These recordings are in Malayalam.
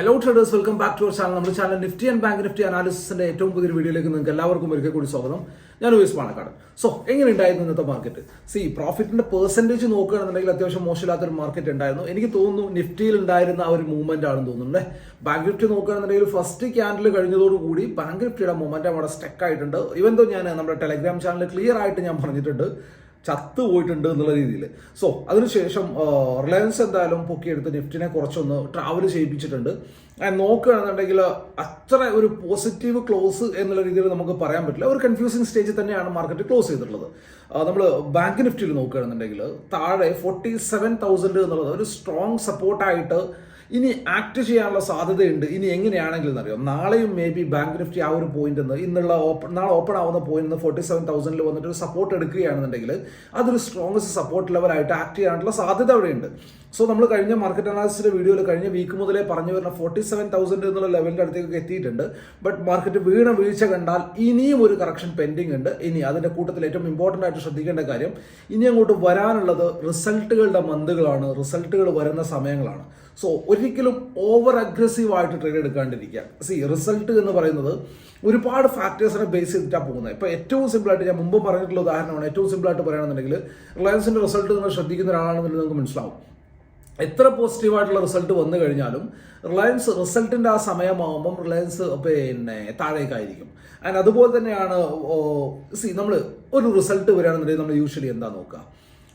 Hello traders welcome back to our channel നമ്മുടെ channel Nifty and bank Nifty അനാലിസിന്റെ ഏറ്റവും പുതിയ വീഡിയോയിലേക്ക് നിങ്ങൾക്ക് എല്ലാവർക്കും ഒരിക്കൽ കൂടി സ്വാഗതം. ഞാൻ യൂസ് പാണക്കാട്. സോ എങ്ങനെ ഉണ്ടായിരുന്നു ഇന്നത്തെ മാർക്കറ്റ് സി പ്രോഫിറ്റിന്റെ പെർസെന്റേജ് നോക്കുകയാണെന്നുണ്ടെങ്കിൽ അത്യാവശ്യം മോശമില്ലാത്തൊരു മാർക്കറ്റ് ഉണ്ടായിരുന്നു. എനിക്ക് തോന്നുന്നു നിഫ്റ്റിയിൽ ഉണ്ടായിരുന്ന ആ ഒരു മൂവ്മെന്റ് ആണെന്ന് തോന്നുന്നുണ്ട് ബാങ്ക് നിഫ്റ്റി നോക്കുകയാണെന്നുണ്ടെങ്കിൽ ഫസ്റ്റ് ക്യാൻഡിൽ കഴിഞ്ഞതോടുകൂടി ബാങ്ക് നിഫ്റ്റിയുടെ മൂവ്മെന്റ് അവിടെ സ്റ്റക്ക് ആയിട്ടുണ്ട്. ഇവൻ തോ ഞാൻ നമ്മുടെ ടെലഗ്രാം ചാനലിൽ ക്ലിയർ ആയിട്ട് ഞാൻ പറഞ്ഞിട്ടുണ്ട് ചത്തു പോയിട്ടുണ്ട് എന്നുള്ള രീതിയിൽ. സോ അതിനുശേഷം റിലയൻസ് എന്തായാലും പൊക്കിയെടുത്ത് നിഫ്റ്റിനെ കുറച്ചൊന്ന് ട്രാവൽ ചെയ്യിപ്പിച്ചിട്ടുണ്ട്. നോക്കുകയാണെന്നുണ്ടെങ്കിൽ അത്ര ഒരു പോസിറ്റീവ് ക്ലോസ് എന്നുള്ള രീതിയിൽ നമുക്ക് പറയാൻ പറ്റില്ല. ഒരു കൺഫ്യൂസിങ് സ്റ്റേജിൽ തന്നെയാണ് മാർക്കറ്റ് ക്ലോസ് ചെയ്തിട്ടുള്ളത്. നമ്മൾ ബാങ്ക് നിഫ്റ്റിയിൽ നോക്കുകയാണെന്നുണ്ടെങ്കിൽ താഴെ ഫോർട്ടി സെവൻ തൗസൻഡ് എന്നുള്ളത് ഒരു സ്ട്രോങ് സപ്പോർട്ടായിട്ട് ഇനി ആക്ട് ചെയ്യാനുള്ള സാധ്യതയുണ്ട്. ഇനി എങ്ങനെയാണെങ്കിലും എന്നറിയാം? നാളെയും മേ ബി ബാങ്ക് നിഫ്റ്റി ആ ഒരു പോയിന്റ് നിന്ന് ഇന്നുള്ള ഓപ്പൺ നാളെ ഓപ്പൺ ആവുന്ന പോയിന്റ് ഫോർട്ടി സെവൻ തൗസൻഡിൽ വന്നിട്ട് ഒരു സപ്പോർട്ട് എടുക്കുകയാണെന്നുണ്ടെങ്കിൽ അതൊരു സ്ട്രോങ്സ്റ്റ് സപ്പോർട്ട് ലെവലായിട്ട് ആക്ട് ചെയ്യാനുള്ള സാധ്യത അവിടെയുണ്ട്. സോ നമ്മൾ കഴിഞ്ഞ മാർക്കറ്റ് അനാലിസിന്റെ വീഡിയോയിൽ കഴിഞ്ഞ വീക്ക് മുതലേ പറഞ്ഞു വരുന്ന ഫോർട്ടി സെവൻ തൗസൻഡ് എന്നുള്ള ലെവലിന്റെ അടുത്തേക്ക് എത്തിയിട്ടുണ്ട്. ബട്ട് മാർക്കറ്റ് വീണ വീഴ്ച കണ്ടാൽ ഇനിയും ഒരു കറക്ഷൻ പെൻഡിങ് ഉണ്ട്. ഇനി അതിന്റെ കൂട്ടത്തിൽ ഏറ്റവും ഇമ്പോർട്ടന്റ് ആയിട്ട് ശ്രദ്ധിക്കേണ്ട കാര്യം ഇനി അങ്ങോട്ട് വരാനുള്ളത് റിസൾട്ടുകളുടെ മന്തുകളാണ് റിസൾട്ടുകൾ വരുന്ന സമയങ്ങളാണ്. സോ ഒരിക്കലും ഓവർ അഗ്രസീവ് ആയിട്ട് ട്രേഡ് എടുക്കാണ്ടിരിക്കുക. സി റിസൾട്ട് എന്ന് പറയുന്നത് ഒരുപാട് ഫാക്ടേഴ്സിനെ ബേസ് ചെയ്തിട്ടാണ് പോകുന്നത്. ഇപ്പോൾ ഏറ്റവും സിമ്പിൾ ആയിട്ട് ഞാൻ മുമ്പ് പറഞ്ഞിട്ടുള്ള ഉദാഹരണമാണ്. ഏറ്റവും സിമ്പിൾ ആയിട്ട് പറയുകയാണെന്നുണ്ടെങ്കിൽ റിലയൻസിന്റെ റിസൾട്ട് നിങ്ങൾ ശ്രദ്ധിക്കുന്ന ഒരാളാണെന്നുണ്ടെങ്കിൽ നിങ്ങൾക്ക് മനസ്സിലാവും. എത്ര പോസിറ്റീവായിട്ടുള്ള റിസൾട്ട് വന്നു കഴിഞ്ഞാലും റിലയൻസ് റിസൾട്ടിന്റെ ആ സമയമാകുമ്പം റിലയൻസ് പിന്നെ താഴേക്കായിരിക്കും. ആൻഡ് അതുപോലെ തന്നെയാണ് സി നമ്മൾ ഒരു റിസൾട്ട് വരികയാണെന്നുണ്ടെങ്കിൽ നമ്മൾ യൂഷ്വലി എന്താ നോക്കുക?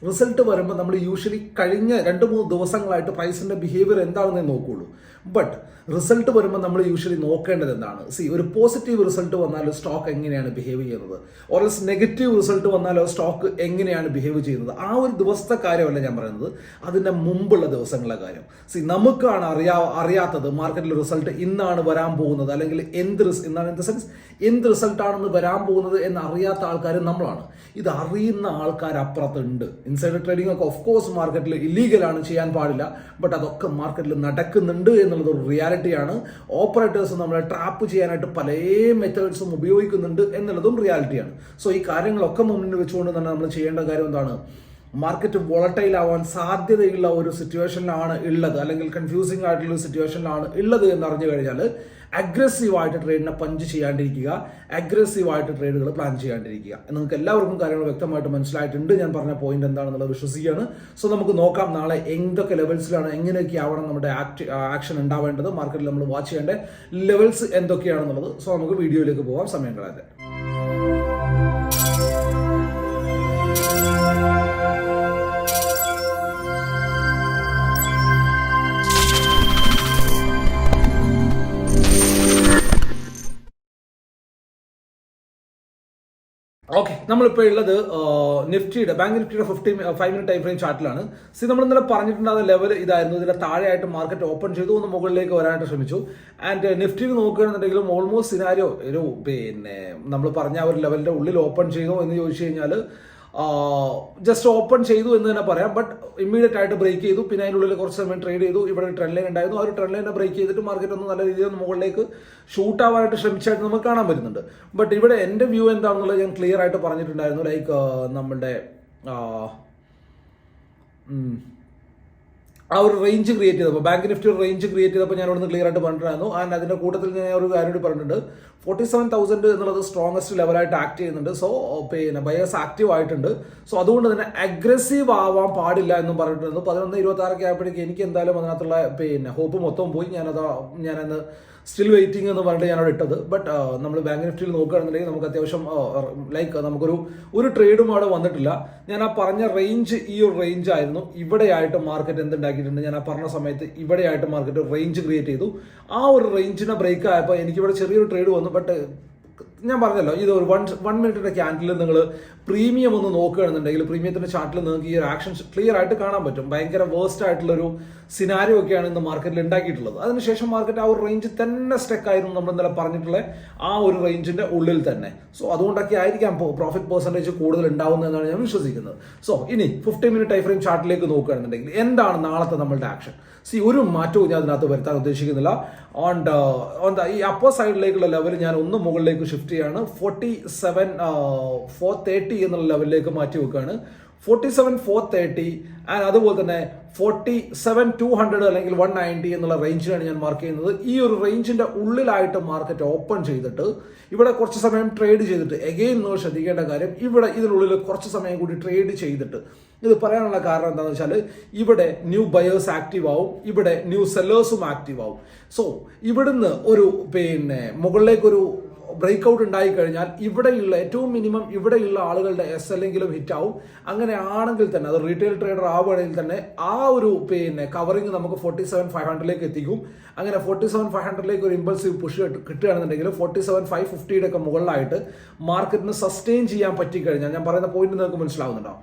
റിസൾട്ട് വരുമ്പോൾ നമ്മൾ യൂഷ്വലി കഴിഞ്ഞ രണ്ട് മൂന്ന് ദിവസങ്ങളായിട്ട് പ്രൈസിന്റെ ബിഹേവിയർ എന്താണെന്നേ നോക്കുകയുള്ളൂ ബട്ട് റിസൾട്ട് വരുമ്പോൾ നമ്മൾ യൂഷ്വലി നോക്കേണ്ടത് എന്താണ്? സി ഒരു പോസിറ്റീവ് റിസൾട്ട് വന്നാൽ സ്റ്റോക്ക് എങ്ങനെയാണ് ബിഹേവ് ചെയ്യുന്നത്? ഓരസ് നെഗറ്റീവ് റിസൾട്ട് വന്നാലോ സ്റ്റോക്ക് എങ്ങനെയാണ് ബിഹേവ് ചെയ്യുന്നത്? ആ ഒരു ദിവസത്തെ കാര്യമല്ല ഞാൻ പറയുന്നത്. അതിന്റെ മുമ്പുള്ള ദിവസങ്ങളെ കാര്യം. സി നമുക്കാണ് അറിയാ അറിയാത്തത് മാർക്കറ്റിൽ റിസൾട്ട് ഇന്നാണ് വരാൻ പോകുന്നത്. അല്ലെങ്കിൽ എന്ത് റിസ് എന്നാണ് ഇൻ ദ സെൻസ് എന്ത് റിസൾട്ടാണെന്ന് വരാൻ പോകുന്നത് എന്ന് അറിയാത്ത ആൾക്കാർ നമ്മളാണ്. ഇത് അറിയുന്ന ആൾക്കാർ അപ്പുറത്തുണ്ട്. ഇൻസൈഡർ ട്രേഡിംഗ് ഒക്കെ ഓഫ് കോഴ്സ് മാർക്കറ്റിൽ ഇല്ലീഗലാണ് ചെയ്യാൻ പാടില്ല. ബട്ട് അതൊക്കെ മാർക്കറ്റിൽ നടക്കുന്നുണ്ട് എന്നുള്ളത് ഒരു റിയാലിറ്റിയാണ്. ഓപ്പറേറ്റേഴ്സ് നമ്മളെ ട്രാപ്പ് ചെയ്യാനായിട്ട് പല മെത്തേഡ്സും ഉപയോഗിക്കുന്നുണ്ട് എന്നുള്ളതും റിയാലിറ്റിയാണ്. സോ ഈ കാര്യങ്ങളൊക്കെ മുന്നിൽ വെച്ചുകൊണ്ട് തന്നെ നമ്മൾ ചെയ്യേണ്ട കാര്യം എന്താണ്? മാർക്കറ്റ് വോളട്ടൈൽ ആവാൻ സാധ്യതയുള്ള ഒരു സിറ്റുവേഷനിലാണ് ഉള്ളത്. അല്ലെങ്കിൽ കൺഫ്യൂസിംഗ് ആയിട്ടുള്ള സിറ്റുവേഷനിലാണ് ഉള്ളത് എന്ന് അറിഞ്ഞു കഴിഞ്ഞാൽ അഗ്രസീവായിട്ട് ട്രേഡിനെ പഞ്ച് ചെയ്യാണ്ടിരിക്കുക. അഗ്രസീവായിട്ട് ട്രേഡുകൾ പ്ലാൻ ചെയ്യാണ്ടിരിക്കുക. നിങ്ങൾക്ക് എല്ലാവർക്കും കാര്യങ്ങൾ വ്യക്തമായിട്ട് മനസ്സിലായിട്ടുണ്ട്. ഞാൻ പറഞ്ഞ പോയിന്റ് എന്താണെന്നുള്ളത് വിശ്വസിക്കുകയാണ്. സോ നമുക്ക് നോക്കാം നാളെ എന്തൊക്കെ ലെവൽസിലാണ് എങ്ങനെയൊക്കെ ആവണം നമ്മുടെ ആക്ഷൻ ഉണ്ടാവേണ്ടത്. മാർക്കറ്റിൽ നമ്മൾ വാച്ച് ചെയ്യേണ്ട. ലെവൽസ് എന്തൊക്കെയാണെന്നുള്ളത്. സോ നമുക്ക് വീഡിയോയിലേക്ക് പോകാം. സമയം കളയാതെ. നമ്മളിപ്പോൾ ഉള്ളത് നിഫ്റ്റിയുടെ ബാങ്ക് നിഫ്റ്റിയുടെ fifty five minute time frame ചാർട്ടിലാണ് see നമ്മൾ ഇന്നലെ പറഞ്ഞിട്ടുണ്ടാകുന്ന ലെവൽ ഇതായിരുന്നു. ഇതിന്റെ താഴെയായിട്ട് മാർക്കറ്റ് ഓപ്പൺ ചെയ്തു ഒന്ന് മുകളിലേക്ക് വരാനായിട്ട് ശ്രമിച്ചു. ആൻഡ് നിഫ്റ്റിയിൽ നോക്കുകയാണെന്നുണ്ടെങ്കിലും ഓൾമോസ്റ്റ് സിനാരിയോ ഒരു പിന്നെ നമ്മൾ പറഞ്ഞ ആ ഒരു ലെവലിന്റെ ഉള്ളിൽ ഓപ്പൺ ചെയ്തോ എന്ന് ചോദിച്ചു കഴിഞ്ഞാൽ ജസ്റ്റ് ഓപ്പൺ ചെയ്തു എന്ന് തന്നെ പറയാം. ബട്ട് ഇമ്മീഡിയറ്റ് ആയിട്ട് ബ്രേക്ക് ചെയ്തു. പിന്നെ അതിനുള്ളിൽ കുറച്ച് സമയം ട്രേഡ് ചെയ്തു. ഇവിടെ ട്രെൻഡ് ലൈൻ ഉണ്ടായിരുന്നു. ആ ഒരു ട്രെൻഡ് ലൈനെ ബ്രേക്ക് ചെയ്തിട്ട് മാർക്കറ്റ് ഒന്ന് നല്ല രീതിയിൽ ഒന്ന് മുകളിലേക്ക് ഷൂട്ട് ആവാനായിട്ട് ശ്രമിച്ചായിട്ട് നമുക്ക് കാണാൻ പറ്റുന്നുണ്ട്. ബട്ട് ഇവിടെ എന്റെ വ്യൂ എന്താണെന്നുള്ളത് ഞാൻ ക്ലിയർ ആയിട്ട് പറഞ്ഞിട്ടുണ്ടായിരുന്നു. ലൈക്ക് നമ്മളുടെ ആ, ഒരു റേഞ്ച് ക്രിയേറ്റ് ചെയ്തപ്പോൾ ബാങ്ക് നിഫ്റ്റി ഒരു റേഞ്ച് ക്രിയേറ്റ് ചെയ്തപ്പോൾ ഞാൻ ഇവിടുന്ന് ക്ലിയർ ആയിട്ട് പറഞ്ഞിട്ടുണ്ടായിരുന്നു. ആൻഡ് അതിന്റെ കൂട്ടത്തിൽ ഞാൻ ഒരു കാര്യം പറഞ്ഞിട്ടുണ്ട്. ഫോർട്ടി സെവൻ തൗസൻഡ് എന്നുള്ളത് സ്ട്രോങ്സ്റ്റ് ലെവലായിട്ട് ആക്ട് ചെയ്യുന്നുണ്ട്. സോ പിന്നെ ബയേഴ്സ് ആക്റ്റീവ് ആയിട്ടുണ്ട്. സോ അതുകൊണ്ട് തന്നെ അഗ്രസീവ് ആവാൻ പാടില്ല എന്നും പറഞ്ഞിട്ടുണ്ടായിരുന്നു. പതിനൊന്ന് ഇരുപത്തി ആറൊക്കെ ആയപ്പോഴേക്കും എനിക്ക് എന്തായാലും അതിനകത്തുള്ള പിന്നെ ഹോപ്പ് മൊത്തം പോയി. ഞാനത് ഞാനന്ന് സ്റ്റിൽ വെയിറ്റിംഗ് എന്ന് പറഞ്ഞിട്ട് ഞാനവിടെ ഇട്ടത്. ബട്ട് നമ്മൾ ബാങ്ക് നിഫ്റ്റിയിൽ നോക്കുകയാണെന്നുണ്ടെങ്കിൽ നമുക്ക് അത്യാവശ്യം ലൈക്ക് നമുക്കൊരു ഒരു ട്രേഡും അവിടെ വന്നിട്ടില്ല. ഞാൻ ആ പറഞ്ഞ റേഞ്ച് ഈ ഒരു റേഞ്ച് ആയിരുന്നു. ഇവിടെയായിട്ട് മാർക്കറ്റ് എന്തുണ്ടാക്കിയിട്ടുണ്ട്? ഞാൻ ആ പറഞ്ഞ സമയത്ത് ഇവിടെയായിട്ട് മാർക്കറ്റ് റേഞ്ച് ക്രിയേറ്റ് ചെയ്തു. ആ ഒരു റേഞ്ചിനെ ബ്രേക്ക് ആയപ്പോൾ എനിക്കിവിടെ ചെറിയൊരു ട്രേഡ് വന്നു. ബട്ട് ഞാൻ പറഞ്ഞല്ലോ ഇത് ഒരു വൺ വൺ മിനിറ്റിന്റെ ക്യാൻഡിൽ നിങ്ങൾ പ്രീമിയം ഒന്ന് നോക്കുകയാണെന്നുണ്ടെങ്കിൽ പ്രീമിയത്തിന്റെ ചാർട്ടിൽ നിങ്ങൾക്ക് ഈ ഒരു ആക്ഷൻ ക്ലിയർ ആയിട്ട് കാണാൻ പറ്റും. ഭയങ്കര വേസ്റ്റ് ആയിട്ടുള്ള ഒരു സിനാരിയോ ഒക്കെയാണ് ഇന്ന് മാർക്കറ്റിൽ ഉണ്ടാക്കിയിട്ടുള്ളത് അതിനുശേഷം മാർക്കറ്റ് ആ ഒരു റേഞ്ച് തന്നെ സ്റ്റെക്ക് ആയിരുന്നു നമ്മൾ ഇന്നലെ പറഞ്ഞിട്ടുള്ള ആ ഒരു റേഞ്ചിന്റെ ഉള്ളിൽ തന്നെ. സോ അതുകൊണ്ടൊക്കെ ആയിരിക്കാം പ്രോഫിറ്റ് പെർസെന്റേജ് കൂടുതൽ ഉണ്ടാവുന്നതെന്നാണ് ഞാൻ വിശ്വസിക്കുന്നത്. സോ ഇനി ഫിഫ്റ്റി മിനിറ്റ് ടൈം ഫ്രെയിം ചാർട്ടിലേക്ക് നോക്കുകയാണെന്നുണ്ടെങ്കിൽ എന്താണ് നാളത്തെ നമ്മളുടെ ആക്ഷൻ സി ഒരു മാറ്റവും ഞാൻ അതിനകത്ത് വരുത്താൻ ഉദ്ദേശിക്കുന്നില്ല. ഓൺ ഓൺ ഈ അപ്പർ സൈഡിലേക്കുള്ള ലെവൽ ഞാൻ ഒന്ന് മുകളിലേക്ക് ഷിഫ്റ്റ് ചെയ്യാണ്. ഫോർട്ടി സെവൻ ഫോർ തേർട്ടി എന്നുള്ള ലെവലിലേക്ക് മാറ്റി വെക്കുകയാണ്. Forty seven four thirty and അതുപോലെ തന്നെ ഫോർട്ടി സെവൻ ടു ഹൺഡ്രഡ് അല്ലെങ്കിൽ വൺ നയന്റി എന്നുള്ള റേഞ്ചിലാണ് ഞാൻ മാർക്ക് ചെയ്യുന്നത്. ഈ ഒരു റേഞ്ചിന്റെ ഉള്ളിലായിട്ട് മാർക്കറ്റ് ഓപ്പൺ ചെയ്തിട്ട് ഇവിടെ കുറച്ച് സമയം ട്രേഡ് ചെയ്തിട്ട് എഗെയിൻ നിങ്ങൾ ശ്രദ്ധിക്കേണ്ട കാര്യം ഇവിടെ ഇതിനുള്ളിൽ കുറച്ച് സമയം കൂടി ട്രേഡ് ചെയ്തിട്ട്. ഇത് പറയാനുള്ള കാരണം എന്താണെന്ന് വെച്ചാൽ ഇവിടെ ന്യൂ ബയേഴ്സ് ആക്റ്റീവ് ആവും ഇവിടെ ന്യൂ സെല്ലേഴ്സും ആക്റ്റീവ് ആവും. സോ ഇവിടുന്ന് ഒരു പിന്നെ മുകളിലേക്കൊരു ബ്രേക്ക് ഔട്ട് ഉണ്ടായി കഴിഞ്ഞാൽ ഇവിടെയുള്ള ഏറ്റവും മിനിമം ഇവിടെയുള്ള ആളുകളുടെ എസ് എല്ലെങ്കിലും ഹിറ്റ് ആവും. അങ്ങനെ ആണെങ്കിൽ തന്നെ അത് റീറ്റെയിൽ ട്രേഡർ ആവുകയാണെങ്കിൽ തന്നെ ആ ഒരു പിന്നെ കവറിങ് നമുക്ക് ഫോർട്ടി സെവൻ ഫൈവ് ഹൺഡ്രഡിലേക്ക് എത്തിക്കും. അങ്ങനെ ഫോർട്ടി സെവൻ ഫൈവ് ഹൺഡ്രഡിലേക്ക് ഒരു ഇമ്പൾസീവ് പുഷ് കിട്ടുകയാണെന്നുണ്ടെങ്കിൽ ഫോർട്ടി സെവൻ ഫൈവ് ഫിഫ്റ്റിയുടെ ഒക്കെ മുകളിലായിട്ട് മാർക്കറ്റിന് സസ്റ്റെയിൻ ചെയ്യാൻ പറ്റിക്കഴിഞ്ഞാൽ ഞാൻ പറയുന്ന പോയിന്റ് നിങ്ങൾക്ക് മനസ്സിലാവുന്നുണ്ടോ?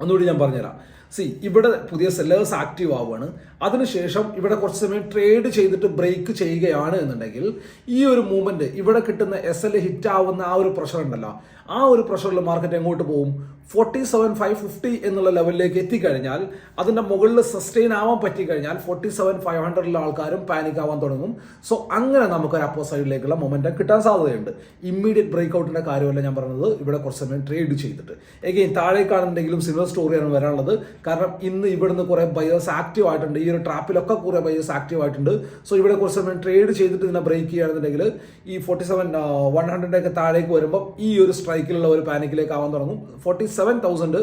ഒന്നുകൂടി ഞാൻ പറഞ്ഞുതരാം. സി ഇവിടെ പുതിയ സെല്ലേഴ്സ് ആക്റ്റീവ് ആവുകയാണ് അതിനുശേഷം ഇവിടെ കുറച്ച് സമയം ട്രേഡ് ചെയ്തിട്ട് ബ്രേക്ക് ചെയ്യുകയാണ് എന്നുണ്ടെങ്കിൽ ഈ ഒരു മൂവ്മെന്റ് ഇവിടെ കിട്ടുന്ന എസ് എൽ ഹിറ്റ് ആവുന്ന ആ ഒരു പ്രഷർ ഉണ്ടല്ലോ. ആ ഒരു പ്രഷറിൽ മാർക്കറ്റ് എങ്ങോട്ട് പോകും? ഫോർട്ടി സെവൻ ഫൈവ് ഫിഫ്റ്റി എന്നുള്ള ലെവലിലേക്ക് എത്തിക്കഴിഞ്ഞാൽ അതിന്റെ മുകളിൽ സസ്റ്റെയിൻ ആവാൻ പറ്റിക്കഴിഞ്ഞാൽ ഫോർട്ടി സെവൻ ഫൈവ് ഹൺഡ്രഡിലെ ആൾക്കാരും പാനിക് ആവാൻ തുടങ്ങും. സോ അങ്ങനെ നമുക്ക് ഒരു അപ്പോ സൈഡിലേക്കുള്ള മൊമെന്റം കിട്ടാൻ സാധ്യതയുണ്ട്. ഇമ്മീഡിയറ്റ് ബ്രേക്ക് ഔട്ടിന്റെ കാര്യമല്ല ഞാൻ പറഞ്ഞത്. ഇവിടെ കുറച്ച് സമയം ട്രേഡ് ചെയ്തിട്ട്. എഗെയിൻ താഴേക്കാണെന്നുണ്ടെങ്കിലും സിമിലർ സ്റ്റോറിയാണ് വരാനുള്ളത്. കാരണം ഇന്ന് ഇവിടുന്ന് കുറേ ബയേഴ്സ് ആക്റ്റീവ് ആയിട്ടുണ്ട്. ഈ ഒരു ട്രാപ്പിലൊക്കെ കുറേ ബയേഴ്സ് ആക്റ്റീവ് ആയിട്ടുണ്ട്. സോ ഇവിടെ കുറച്ച് സമയം ട്രേഡ് ചെയ്തിട്ട് ഇതിനെ ബ്രേക്ക് ചെയ്യുകയാണെന്നുണ്ടെങ്കിൽ ഈ ഫോർട്ടി സെവൻ വൺ ഹൺഡ്രഡൊക്കെ താഴേക്ക് വരുമ്പോൾ ഈ ഒരു സ്ട്രൈക്കിലുള്ള ഒരു പാനിക്കിലേക്ക് ആവാൻ തുടങ്ങും. ഫോർട്ടി സെവൻ തൗസൻഡ്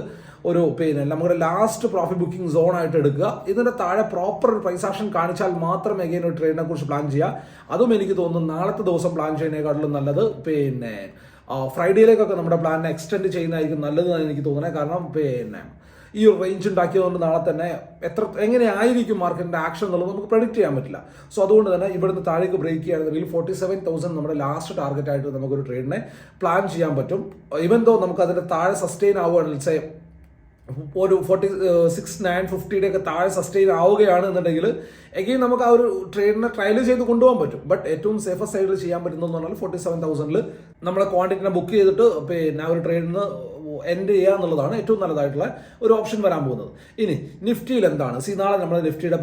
ഒരു പിന്നെ നമ്മുടെ ലാസ്റ്റ് പ്രോഫിറ്റ് ബുക്കിംഗ് സോൺ ആയിട്ട് എടുക്കുക. ഇതിന്റെ താഴെ പ്രോപ്പർ ഒരു പ്രൈസ് ആക്ഷൻ കാണിച്ചാൽ മാത്രം എഗെയിൻ ഒരു ട്രേഡിനെ കുറിച്ച് പ്ലാൻ ചെയ്യുക. അതും എനിക്ക് തോന്നുന്നു നാളത്തെ ദിവസം പ്ലാൻ ചെയ്യുന്നതിനേക്കാട്ടിലും നല്ലത് പിന്നെ ഫ്രൈഡേയിലേക്കൊക്കെ നമ്മുടെ പ്ലാൻ എക്സ്റ്റെൻഡ് ചെയ്യുന്നതായിരിക്കും നല്ലതെന്ന് എനിക്ക് തോന്നുന്നത്. കാരണം പിന്നെ ഈ ഒരു റേഞ്ച് ഉണ്ടാക്കിയതുകൊണ്ട് നാളെ തന്നെ എത്ര എങ്ങനെയായിരിക്കും മാർക്കറ്റിന്റെ ആക്ഷൻ എന്നുള്ളത് നമുക്ക് പ്രഡിക്റ്റ് ചെയ്യാൻ പറ്റില്ല. സോ അതുകൊണ്ട് തന്നെ ഇവിടുന്ന് താഴേക്ക് ബ്രേക്ക് ചെയ്യുകയാണെങ്കിൽ ഫോർട്ടി സെവൻ തൗസൻഡ് നമ്മുടെ ലാസ്റ്റ് ടാർഗറ്റ് ആയിട്ട് നമുക്കൊരു ട്രേഡിനെ പ്ലാൻ ചെയ്യാൻ പറ്റും. ഇവൻ തോ നമുക്ക് അതിന്റെ താഴെ സസ്റ്റെയിൻ ആവുകയാണെങ്കിൽ സേ ഒരു ഫോർട്ടി സിക്സ് നയൻ ഫിഫ്റ്റിയുടെ ഒക്കെ താഴെ സസ്റ്റെയിൻ ആവുകയാണ് എന്നുണ്ടെങ്കിൽ എഗെയിൻ നമുക്ക് ആ ഒരു ട്രേഡിനെ ട്രയൽ ചെയ്ത് കൊണ്ടുപോകാൻ പറ്റും. ബട്ട് ഏറ്റവും സേഫസ്റ്റ് സൈഡിൽ ചെയ്യാൻ പറ്റുന്നതെന്ന് പറഞ്ഞാൽ ഫോർട്ടി സെവൻ തൗസൻഡിൽ നമ്മളെ ക്വാണ്ടിറ്റിനെ ബുക്ക് ചെയ്തിട്ട് പിന്നെ ആ ഒരു ട്രേഡിന് എൻഡ് ചെയ്യുക എന്നുള്ളതാണ് ഏറ്റവും നല്ലതായിട്ടുള്ള ഒരു ഓപ്ഷൻ വരാൻ പോകുന്നത്. ഇനി നിഫ്റ്റിയിൽ എന്താണ്? സി നാളെ നമ്മുടെ നിഫ്റ്റിയുടെ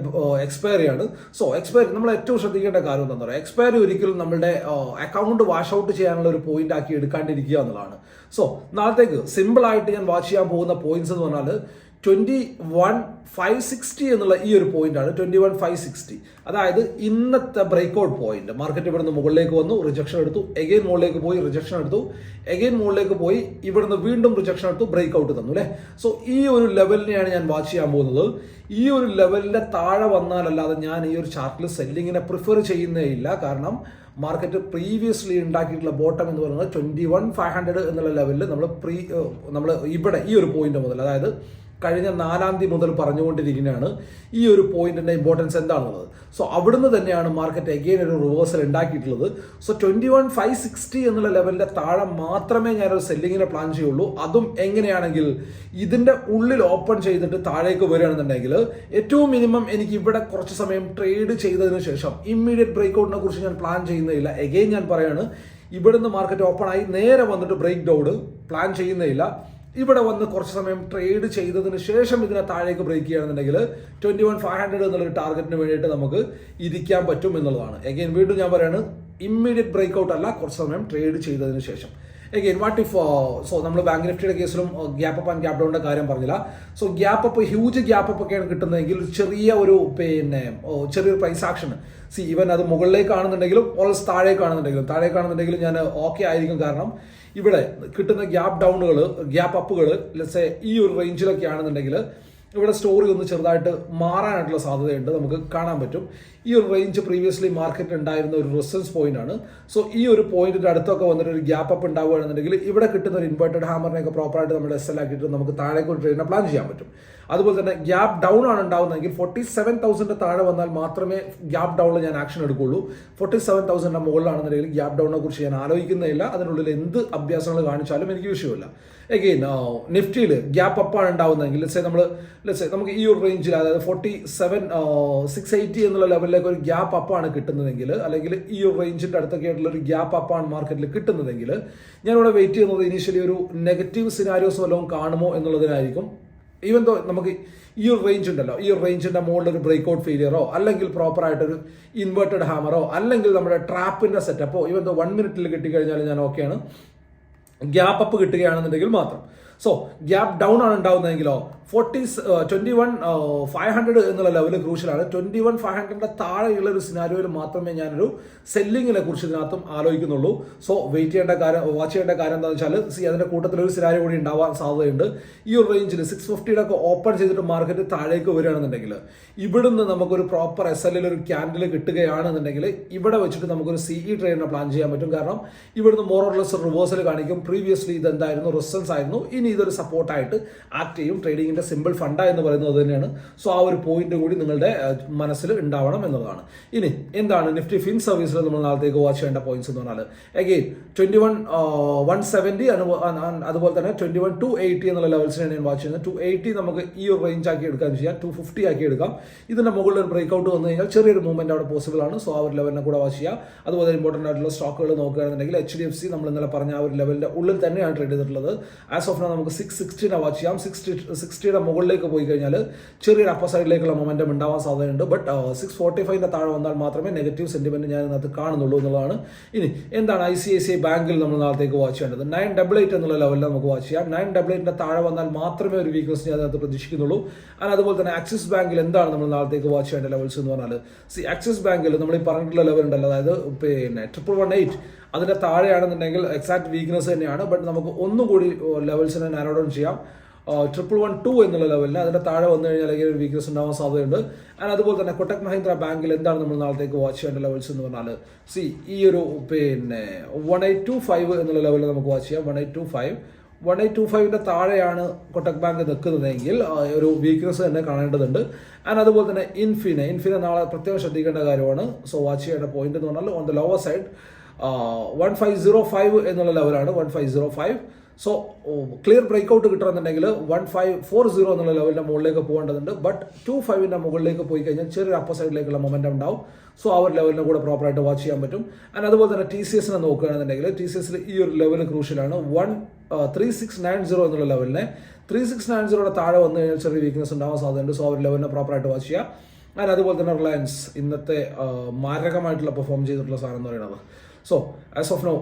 എക്സ്പയറി ആണ്. സോ എക്സ്പയറി നമ്മൾ ഏറ്റവും ശ്രദ്ധിക്കേണ്ട കാര്യം എന്താണെന്ന് പറയുക എക്സ്പയറി ഒരിക്കലും നമ്മുടെ അക്കൗണ്ട് വാഷ് ഔട്ട് ചെയ്യാനുള്ള ഒരു പോയിന്റ് ആക്കി എടുക്കാണ്ടിരിക്കുക എന്നുള്ളതാണ്. സോ നാളത്തേക്ക് സിമ്പിൾ ആയിട്ട് ഞാൻ വാച്ച് ചെയ്യാൻ പോകുന്ന പോയിന്റ്സ് എന്ന് പറഞ്ഞാൽ ട്വന്റി വൺ ഫൈവ് സിക്സ്റ്റി എന്നുള്ള ഈ ഒരു പോയിന്റ് ആണ്. ട്വന്റി വൺ ഫൈവ് സിക്സ്റ്റി അതായത് ഇന്നത്തെ ബ്രേക്ക്ഔട്ട് പോയിന്റ് മാർക്കറ്റ് ഇവിടുന്ന് മുകളിലേക്ക് വന്നു റിജക്ഷൻ എടുത്തു. എഗെയിൻ മുകളിലേക്ക് പോയി റിജക്ഷൻ എടുത്തു. എഗെയിൻ മുകളിലേക്ക് പോയി ഇവിടുന്ന് വീണ്ടും റിജക്ഷൻ എടുത്തു ബ്രേക്ക് ഔട്ട് തന്നു അല്ലേ? സോ ഈ ഒരു ലെവലിനെയാണ് ഞാൻ വാച്ച് ചെയ്യാൻ പോകുന്നത്. ഈ ഒരു ലെവലിന്റെ താഴെ വന്നാലല്ലാതെ ഞാൻ ഈ ഒരു ചാർട്ടിൽ സെല്ലിങ്ങിനെ പ്രിഫർ ചെയ്യുന്നേ ഇല്ല. കാരണം മാർക്കറ്റ് പ്രീവിയസ്ലി ഉണ്ടാക്കിയിട്ടുള്ള ബോട്ടം എന്ന് പറയുന്നത് ട്വന്റി വൺ ഫൈവ് ഹൺഡ്രഡ് എന്നുള്ള ലെവലിൽ നമ്മൾ പ്രീ നമ്മൾ ഇവിടെ ഈ ഒരു പോയിന്റ് മുതൽ അതായത് കഴിഞ്ഞ നാലാം തീയതി മുതൽ പറഞ്ഞുകൊണ്ടിരിക്കുന്നതാണ് ഈ ഒരു പോയിന്റിന്റെ ഇമ്പോർട്ടൻസ് എന്താണുള്ളത് സോ അവിടുന്ന് തന്നെയാണ് മാർക്കറ്റ് എഗെയിൻ ഒരു റിവേഴ്സൽ ഉണ്ടാക്കിയിട്ടുള്ളത്. So twenty one five sixty എന്നുള്ള ലെവലിന്റെ താഴെ മാത്രമേ ഞാൻ ഒരു സെല്ലിങ്ങിനെ പ്ലാൻ ചെയ്യുള്ളൂ. അതും എങ്ങനെയാണെങ്കിൽ ഇതിന്റെ ഉള്ളിൽ ഓപ്പൺ ചെയ്തിട്ട് താഴേക്ക് വരികയാണെന്നുണ്ടെങ്കിൽ ഏറ്റവും മിനിമം എനിക്ക് ഇവിടെ കുറച്ച് സമയം ട്രേഡ് ചെയ്തതിന് ശേഷം ഇമ്മീഡിയറ്റ് ബ്രേക്ക്ഔട്ടിനെ കുറിച്ച് ഞാൻ പ്ലാൻ ചെയ്യുന്നില്ല എഗെയിൻ ഞാൻ പറയാണ് ഇവിടുന്ന് മാർക്കറ്റ് ഓപ്പൺ ആയി നേരെ വന്നിട്ട് ബ്രേക്ക് ഡൗൺ പ്ലാൻ ചെയ്യുന്നില്ല ഇവിടെ വന്ന് കുറച്ച് സമയം ട്രേഡ് ചെയ്തതിന് ശേഷം ഇതിനെ താഴേക്ക് ബ്രേക്ക് ചെയ്യുകയാണെന്നുണ്ടെങ്കിൽ ട്വന്റി വൺ ഫൈവ് ഹൺഡ്രഡ് എന്നുള്ളൊരു ടാർഗറ്റിന് വേണ്ടിയിട്ട് നമുക്ക് ഇരിക്കാൻ പറ്റും എന്നുള്ളതാണ്. എഗെയിൻ വീണ്ടും ഞാൻ പറയുകയാണ് ഇമ്മീഡിയറ്റ് ബ്രേക്ക് ഔട്ട് അല്ല കുറച്ച് സമയം ട്രേഡ് ചെയ്തതിന് ശേഷം. എഗെയിൻ വാട്ട് ഇഫ് സോ നമ്മൾ ബാങ്ക് നിഫ്റ്റിയുടെ കേസിലും ഗ്യാപ്പ് അപ്പ് ആൻഡ് ഗ്യാപ്പ് ഡൗണിന്റെ കാര്യം പറഞ്ഞില്ല. So gap up huge gap up ഒക്കെയാണ് കിട്ടുന്നതെങ്കിൽ ചെറിയ ഒരു പിന്നെ ചെറിയൊരു പ്രൈസ് ആക്ഷൻ സി ഈവൻ അത് മുകളിലേക്ക് കാണുന്നുണ്ടെങ്കിലും ഓൾസ് താഴെ കാണുന്നുണ്ടെങ്കിലും താഴെ കാണുന്നുണ്ടെങ്കിലും ഞാൻ ഓക്കെ ആയിരിക്കും കാരണം ഇവിടെ കിട്ടുന്ന ഗ്യാപ്പ് ഡൗണുകൾ ഗ്യാപ്പ് അപ്പുകൾ ലെറ്റ്സ് ഈ ഒരു റേഞ്ചിലൊക്കെ ആണെന്നുണ്ടെങ്കിൽ ഇവിടെ സ്റ്റോറി ഒന്ന് ചെറുതായിട്ട് മാറാനായിട്ടുള്ള സാധ്യതയുണ്ട്. നമുക്ക് കാണാൻ പറ്റും. ഈ ഒരു റേഞ്ച് പ്രീവിയസ്ലി മാർക്കറ്റ് ഉണ്ടായിരുന്ന ഒരു റെസിസ്റ്റൻസ് പോയിന്റ് ആണ്. സോ ഈ ഒരു പോയിന്റിന്റെ അടുത്തൊക്കെ വന്നിട്ട് ഒരു ഗ്യാപ്പ് അപ്പ് ഉണ്ടാവുകയാണെന്നുണ്ടെങ്കിൽ ഇവിടെ കിട്ടുന്ന ഒരു ഇൻവേർട്ടഡ് ഹാമറിനെയൊക്കെ പ്രോപ്പറായിട്ട് നമ്മൾ എസ് എൽ ആക്കിയിട്ട് നമുക്ക് താഴേക്ക് ഒരു ട്രെയിനെ പ്ലാൻ ചെയ്യാൻ പറ്റും. അതുപോലെ തന്നെ ഗ്യാപ്പ് ഡൗൺ ആണ് ഉണ്ടാവുന്നതെങ്കിൽ ഫോർട്ടി സെവൻ തൗസൻഡ് താഴെ വന്നാൽ മാത്രമേ ഗ്യാപ്പ് ഡൗണിൽ ഞാൻ ആക്ഷൻ എടുക്കുള്ളൂ ഫോർട്ടി സെവൻ തൗസൻഡിന്റെ മുകളിലാണെന്നുണ്ടെങ്കിൽ ഗ്യാപ്പ് ഡൗണിനെ കുറിച്ച് ഞാൻ ആലോചിക്കുന്നില്ല അതിനുള്ളിൽ എന്ത് അഭ്യാസങ്ങൾ കാണിച്ചാലും എനിക്ക് വിഷയമില്ല. എഗെയിൻ നിഫ്റ്റിയിൽ ഗ്യാപ്പ് അപ്പാണ് ഉണ്ടാവുന്നതെങ്കിൽ ലെറ്റ്സ് നമ്മൾ ലെറ്റ്സ് നമുക്ക് ഈ ഒരു റേഞ്ചിൽ അതായത് ഫോർട്ടി സെവൻ സിക്സ് എയ്റ്റി എന്നുള്ള ലെവലിലേക്ക് ഒരു ഗ്യാപ്പ് അപ്പാണ് കിട്ടുന്നതെങ്കിൽ അല്ലെങ്കിൽ ഈ ഒരു റേഞ്ചിന്റെ അടുത്തൊക്കെ ആയിട്ടുള്ള ഒരു ഗ്യാപ്പ് അപ്പാണ് മാർക്കറ്റിൽ കിട്ടുന്നതെങ്കിൽ ഞാനിവിടെ വെയിറ്റ് ചെയ്യുന്നത് ഇനീഷ്യലി ഒരു നെഗറ്റീവ് സിനാരിയോസ് വല്ലതും കാണുമോ എന്നുള്ളതിനായിരിക്കും. ഈവൻ ദോ നമുക്ക് ഈ ഒരു റേഞ്ച് ഉണ്ടല്ലോ ഈ ഒരു റേഞ്ചിന്റെ മുകളിൽ ഒരു ബ്രേക്ക് ഔട്ട് ഫെയിലിയറോ അല്ലെങ്കിൽ പ്രോപ്പറായിട്ടൊരു ഇൻവേർട്ടഡ് ഹാമറോ അല്ലെങ്കിൽ നമ്മുടെ ട്രാപ്പിന്റെ സെറ്റപ്പോ ഈവൻ ദോ വൺ മിനിറ്റിൽ കിട്ടിക്കഴിഞ്ഞാൽ ഞാൻ ഓക്കെയാണ് ഗ്യാപ്പ് അപ്പ് കിട്ടുകയാണെന്നുണ്ടെങ്കിൽ മാത്രം. സോ ഗ്യാപ്പ് ഡൗൺ ആണ് ഉണ്ടാവുന്നതെങ്കിലോ forty twenty one five hundred എന്നുള്ള ലെവൽ ക്രൂഷ്യലാണ് ട്വന്റി വൺ ഫൈവ് ഹൺഡ്രഡിന്റെ താഴെയുള്ള ഒരു സിനാരിയോയിൽ മാത്രമേ ഞാനൊരു സെല്ലിങ്ങിനെ കുറിച്ച് ഇതിനകത്തും ആലോചിക്കുന്നുള്ളൂ. സോ വെയിറ്റ് ചെയ്യേണ്ട കാര്യം വാച്ച് ചെയ്യേണ്ട കാര്യം എന്താണെന്ന് വെച്ചാൽ സി അതിന്റെ കൂട്ടത്തിൽ ഒരു സിനാരിയോ കൂടി ഉണ്ടാവാൻ സാധ്യതയുണ്ട്. ഈ ഒരു റേഞ്ചിൽ സിക്സ് ഫിഫ്റ്റിയുടെ ഓപ്പൺ ചെയ്തിട്ട് മാർക്കറ്റ് താഴേക്ക് വരികയാണെന്നുണ്ടെങ്കിൽ ഇവിടുന്ന് നമുക്കൊരു പ്രോപ്പർ എസ് എല്ലിൽ ഒരു ക്യാൻഡിൽ കിട്ടുകയാണെന്നുണ്ടെങ്കിൽ ഇവിടെ വെച്ചിട്ട് നമുക്കൊരു സി ഇ ട്രെയിനിനെ പ്ലാൻ ചെയ്യാൻ പറ്റും. കാരണം ഇവിടുന്ന് മോറോർലെസ് റിവേഴ്സൽ കാണിക്കും. പ്രീവിയസ്ലി ഇത് എന്തായിരുന്നു റിസൻസ് ആയിരുന്നു. ഇനി ഇതൊരു സപ്പോർട്ടായിട്ട് ആക്ട് ചെയ്യും. ട്രേഡിങ്ങിന്റെ സിമ്പിൾ ഫണ്ട എന്ന് പറയുന്നത് തന്നെയാണ്. സോ ആ ഒരു പോയിന്റ് കൂടി നിങ്ങളുടെ മനസ്സിൽ ഉണ്ടാവണം എന്നുള്ളതാണ്. ഇനി എന്താണ് നിഫ്റ്റി ഫിൻ സർവീസിൽ നമ്മൾ നാളത്തേക്ക് വാച്ച് ചെയ്യേണ്ട പോയിന്റ്സ് എന്ന് പറഞ്ഞാൽ again twenty one one seventy അതുപോലെ തന്നെ ട്വന്റി വൺ ടു എയ്റ്റി എന്നുള്ള ലെവൽസിനാണ് ഞാൻ വാച്ച് ചെയ്യുന്നത്. ടു എയ്റ്റി നമുക്ക് ഈ ഒരു റേഞ്ച് ആക്കി എടുക്കാൻ ചെയ്യാം. ടു ഫിഫ്റ്റി ആക്കി എടുക്കാം. ഇതിന്റെ മുകളിൽ ഒരു ബ്രേക്ക് ഔട്ട് വന്നു കഴിഞ്ഞാൽ ചെറിയൊരു മൂവ്മെന്റ് അവിടെ പോസിബിൾ ആണ്. സോ ആ ഒരു ലെവലിനെ കൂടെ വാച്ച് ചെയ്യാം. അതുപോലെ ഇമ്പോർട്ടന്റ് ആയിട്ടുള്ള സ്റ്റോക്കുകൾ നോക്കുകയാണെന്നുണ്ടെങ്കിൽ എച്ച് ഡി എഫ് സി നമ്മൾ ഇന്നലെ പറഞ്ഞ ആ ഒരു ലെവലിന്റെ ഉള്ളിൽ തന്നെയാണ് ട്രേഡ് ചെയ്തിട്ടുള്ളത്. ആസ് ഓഫ് നമുക്ക് സിക്സ് സിക്സ്റ്റീനെ വാച്ച് ചെയ്യാം. സിക്സ്റ്റി സിക്സ്റ്റി സിക്സ്റ്റിയുടെ മുകളിലേക്ക് പോയി കഴിഞ്ഞാൽ ചെറിയൊരു അപ്പർ സൈഡിലേക്കുള്ള മൊമെന്റം ഉണ്ടാവാൻ സാധ്യതയുണ്ട്. ബട്ട് സിക്സ് ഫോർട്ടി ഫൈവിന്റെ താഴെ വന്നാൽ മാത്രമേ നെഗറ്റീവ് സെന്റിമെന്റ് ഞാൻ ഇതിനകത്ത് കാണുന്നുള്ളൂ എന്നുള്ളതാണ്. ഇനി എന്താണ് I C I C I ബാങ്കിൽ നമ്മൾ നാളത്തേക്ക് വാച്ച് ചെയ്യേണ്ടത്? നയൻ ഡബിൾ എയ്റ്റ് എന്നുള്ള ലെവലിൽ നമുക്ക് വാച്ച് ചെയ്യാം. നയൻ ഡബിൾ എയ്റ്റിന്റെ താഴെ വന്നാൽ മാത്രമേ ഒരു വീക്ക്നസ് ഞാൻ അതിനകത്ത് പ്രതീക്ഷിക്കുന്നുള്ളൂ. അതിന് അതുപോലെ തന്നെ ആക്സിസ് ബാങ്കിൽ എന്താണ് നമ്മൾ നാളത്തേക്ക് വാച്ച് ചെയ്യേണ്ട ലെവൽസ് എന്ന് പറഞ്ഞാൽ സി ആക്സിസ് ബാങ്കിൽ നമ്മൾ ഈ പറഞ്ഞിട്ടുള്ള ലെവൽ ഉണ്ടല്ലോ. അതായത് പിന്നെ ട്രിപ്പിൾ വൺ എയ്റ്റ് അതിന്റെ താഴെയാണെന്നുണ്ടെങ്കിൽ എക്സാക്ട് വീക്ക്നെസ് തന്നെയാണ്. ബട്ട് നമുക്ക് ഒന്നുകൂടി ലെവൽസിനെ നാരോ ഡൗൺ ചെയ്യാം. ട്രിപ്പിൾ വൺ ടു എന്നുള്ള ലെവലിൽ അതിന്റെ താഴെ വന്നു കഴിഞ്ഞാൽ അല്ലെങ്കിൽ ഒരു വീക്ക്നസ് ഉണ്ടാവാൻ സാധ്യതയുണ്ട്. ആൻഡ് അതുപോലെ തന്നെ കൊട്ടക് മഹീന്ദ്ര ബാങ്കിൽ എന്താണ് നമ്മൾ നാളത്തേക്ക് വാച്ച് ചെയ്യേണ്ട ലെവൽസ് എന്ന് പറഞ്ഞാൽ സി ഈ ഒരു പിന്നെ വൺ എയ്റ്റ് ടു ഫൈവ് എന്നുള്ള ലെവലിൽ നമുക്ക് വാച്ച് ചെയ്യാം. One eight two five one eight two ഫൈവിന്റെ താഴെയാണ് കൊട്ടക് ബാങ്ക് നിൽക്കുന്നതെങ്കിൽ ഒരു വീക്ക്നസ് തന്നെ കാണേണ്ടതുണ്ട്. ആൻഡ് അതുപോലെ തന്നെ ഇൻഫിനെ ഇൻഫിനെ നാളെ പ്രത്യേകം ശ്രദ്ധിക്കേണ്ട കാര്യമാണ്. സോ വാച്ച് ചെയ്യേണ്ട പോയിന്റ് എന്ന് പറഞ്ഞാൽ on the lower side one five zero five എന്നുള്ള ലെവലാണ് one five zero five so clear break out കിട്ടണമെന്നുണ്ടെങ്കിൽ വൺ ഫൈവ് ഫോർ സീറോ എന്നുള്ള ലെവലിന്റെ മുകളിലേക്ക് പോകേണ്ടതുണ്ട്. ബട്ട് ടു ഫൈവിന്റെ മുകളിലേക്ക് പോയി കഴിഞ്ഞാൽ ചെറിയൊരു അപ്പർ സൈഡിലേക്കുള്ള മൊമെന്റം ഉണ്ടാവും. സോ ആ ഒരു ലെവലിനെ കൂടെ പ്രോപ്പറായിട്ട് വാച്ച് ചെയ്യാൻ പറ്റും. ആൻഡ് അതുപോലെ തന്നെ ടി സി എസിനെ നോക്കുകയാണെന്നുണ്ടെങ്കിൽ ടി സി എസിൽ ഈ ഒരു level ക്രൂഷ്യലാണ് one three six nine zero എന്നുള്ള ലെവലിനെ ത്രീ സിക്സ് നയൻ സീറോയുടെ താഴെ വന്നു കഴിഞ്ഞാൽ ചെറിയ വീക്ക്നെസ് ഉണ്ടാവാൻ സാധ്യതയുണ്ട്. സോ ആ ഒരു ലെവലിനെ പ്രോപ്പറായിട്ട് വാച്ച് ചെയ്യുക ആൻഡ് അതുപോലെ തന്നെ റിലയൻസ് ഇന്നത്തെ മാരകമായിട്ടുള്ള പെർഫോം ചെയ്തിട്ടുള്ള സാധനം എന്ന് പറയുന്നത്. So as of now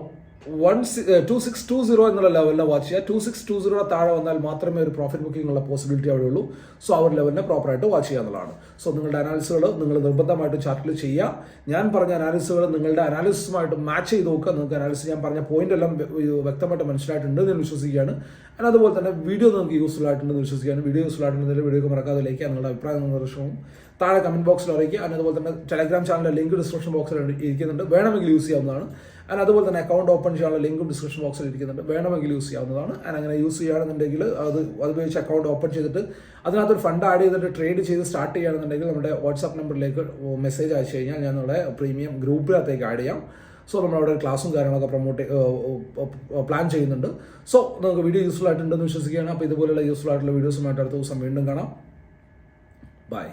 one two six two zero എന്നുള്ള ലെവലിനെ വാച്ച് ചെയ്യുക. ടു സിക്സ് ടു സീറോ താഴെ വന്നാൽ മാത്രമേ ഒരു പ്രോഫിറ്റ് ബുക്കിംഗ് ഉള്ള പോസിബിലിറ്റി അവിടെ ഉള്ളൂ സോ അവർ ലെവലിനെ പ്രോപ്പറായിട്ട് വാച്ച് ചെയ്യുക എന്നുള്ളതാണ്. സോ നിങ്ങളുടെ അനാലിസുകൾ നിങ്ങൾ നിർബന്ധമായിട്ട് ചാർട്ടിൽ ചെയ്യുക. ഞാൻ പറഞ്ഞ അനാലിസുകൾ നിങ്ങളുടെ അനാലിസിസുമായിട്ട് മാച്ച് ചെയ്ത് നോക്കുക. നിങ്ങൾക്ക് അനാലിസിസ് ഞാൻ പറഞ്ഞ പോയിന്റ് എല്ലാം വ്യ- വ്യ- വ്യക്തമായിട്ട് മനസ്സിലായിട്ടുണ്ട് എന്ന് വിശ്വസിക്കുകയാണ്. അതുപോലെ തന്നെ വീഡിയോ നിങ്ങൾക്ക് യൂസ്ഫുൾ ആയിട്ടുണ്ടെന്ന് വിശ്വസിക്കുകയാണ്. വീഡിയോ യൂസ്ഫുൾ ആയിട്ടുണ്ടെങ്കിൽ വീഡിയോ മറക്കാതെ ലൈക്കുക നിങ്ങളുടെ അഭിപ്രായം നിർദ്ദേശവും താഴെ കമന്റ് ബോക്സിൽ അറിയിക്കുക. അതുപോലെ തന്നെ ടെലഗ്രാം ചാനലിലെ ലിങ്ക് ഡിസ്ക്രിപ്ഷൻ ബോക്സിൽ ഇരിക്കുന്നുണ്ട്. വേണമെങ്കിൽ യൂസ് ചെയ്യാവുന്നതാണ്. And അതുപോലെ തന്നെ അക്കൗണ്ട് ഓപ്പൺ ചെയ്യാനുള്ള ലിങ്കും ഡിസ്ക്രിപ്ഷൻ ബോക്സിൽ ഇരിക്കുന്നുണ്ട്. വേണമെങ്കിൽ യൂസ് ചെയ്യാവുന്നതാണ്. ആൻഡ് അങ്ങനെ യൂസ് ചെയ്യുകയാണെന്നുണ്ടെങ്കിൽ അത് അത് ഉപയോഗിച്ച് അക്കൗണ്ട് ഓപ്പൺ ചെയ്തിട്ട് അതിനകത്തൊരു ഫണ്ട് ആഡ് ചെയ്തിട്ട് ട്രേഡ് ചെയ്ത് സ്റ്റാർട്ട് ചെയ്യുകയാണെന്നുണ്ടെങ്കിൽ നമ്മുടെ വാട്സാപ്പ് നമ്പറിലേക്ക് മെസ്സേജ് അയച്ചു കഴിഞ്ഞാൽ ഞാൻ നമ്മുടെ പ്രീമിയം ഗ്രൂപ്പിനകത്തേക്ക് ആഡ് ചെയ്യാം. സോ നമ്മളവിടെ ക്ലാസ്സും കാര്യങ്ങളൊക്കെ പ്രൊമോട്ട് പ്ലാൻ ചെയ്യുന്നുണ്ട്. സോ നമുക്ക് വീഡിയോ യൂസ്ഫുൾ ആയിട്ടുണ്ടെന്ന് വിശ്വസിക്കുകയാണ്. അപ്പോൾ ഇതുപോലെയുള്ള യൂസ്ഫുൾ ആയിട്ടുള്ള വീഡിയോസുമായിട്ട് അടുത്ത ദിവസം വീണ്ടും കാണാം. ബൈ